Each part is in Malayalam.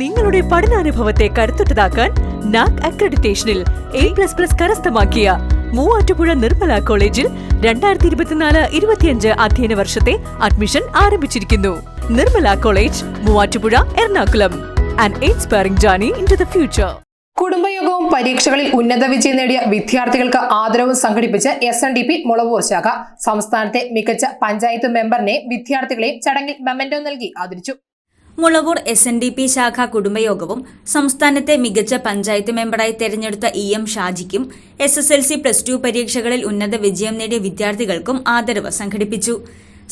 നിങ്ങളുടെ പഠനാനുഭവത്തെ കരുത്തുറ്റതാക്കാൻ നാക് അക്രഡിറ്റേഷനിൽ എ പ്ലസ് പ്ലസ് കരസ്ഥമാക്കിയ മൂവാറ്റുപുഴ നിർമ്മല കോളേജിൽ രണ്ടായിരത്തി ഇരുപത്തിനാല് ഇരുപത്തിയഞ്ച് അധ്യയന വർഷത്തെ അഡ്മിഷൻ ആരംഭിച്ചിരിക്കുന്നു. Nirmala college Muvattupuzha Ernakulam. And inspiring journey into the future കുടുംബയോഗവും പരീക്ഷകളിൽ ഉന്നത വിജയം നേടിയ വിദ്യാർത്ഥികൾക്ക് ആദരവും സംഘടിപ്പിച്ച് S N D P Mulavoor ശാഖ സംസ്ഥാനത്തെ മികച്ച പഞ്ചായത്ത് മെമ്പറിനെ വിദ്യാർത്ഥികളെയും ചടങ്ങിൽ മെമ്മൻഡോ നൽകി ആദരിച്ചു. Mulavoor S N D P ശാഖ കുടുംബയോഗവും സംസ്ഥാനത്തെ മികച്ച പഞ്ചായത്ത് മെമ്പറായി തെരഞ്ഞെടുത്ത E M ഷാജിക്കും S S L C plus two പരീക്ഷകളിൽ ഉന്നത വിജയം നേടിയ വിദ്യാർത്ഥികൾക്കും ആദരവ് സംഘടിപ്പിച്ചു.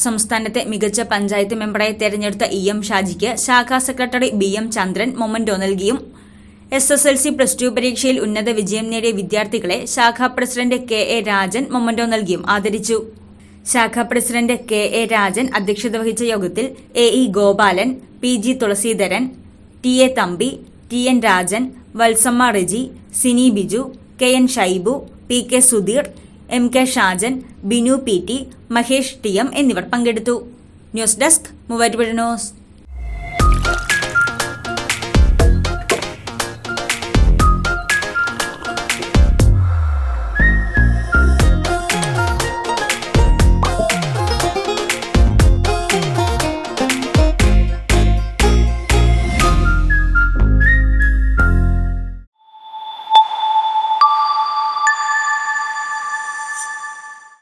സംസ്ഥാനത്തെ മികച്ച പഞ്ചായത്ത് മെമ്പറായി തെരഞ്ഞെടുത്ത ഇ എം ഷാജിക്ക് ശാഖാ secretary B M Chandran memento നൽകിയും. S S L C plus two പരീക്ഷയിൽ ഉന്നത വിജയം നേടിയ വിദ്യാർത്ഥികളെ ശാഖാ president K A Rajan memento നൽകിയും ആദരിച്ചു. ശാഖാ പ്രസിഡന്റ് കെ എ രാജൻ അധ്യക്ഷത വഹിച്ച യോഗത്തിൽ A E Gopalan P G Thulaseedharan T A Thampi T N Rajan Valsamma Reji Sini Biju K N Shaibu P K Sudheer M K Shajan Binu P T Mahesh T M എന്നിവർ പങ്കെടുത്തു. News desk Muvattupuzha news.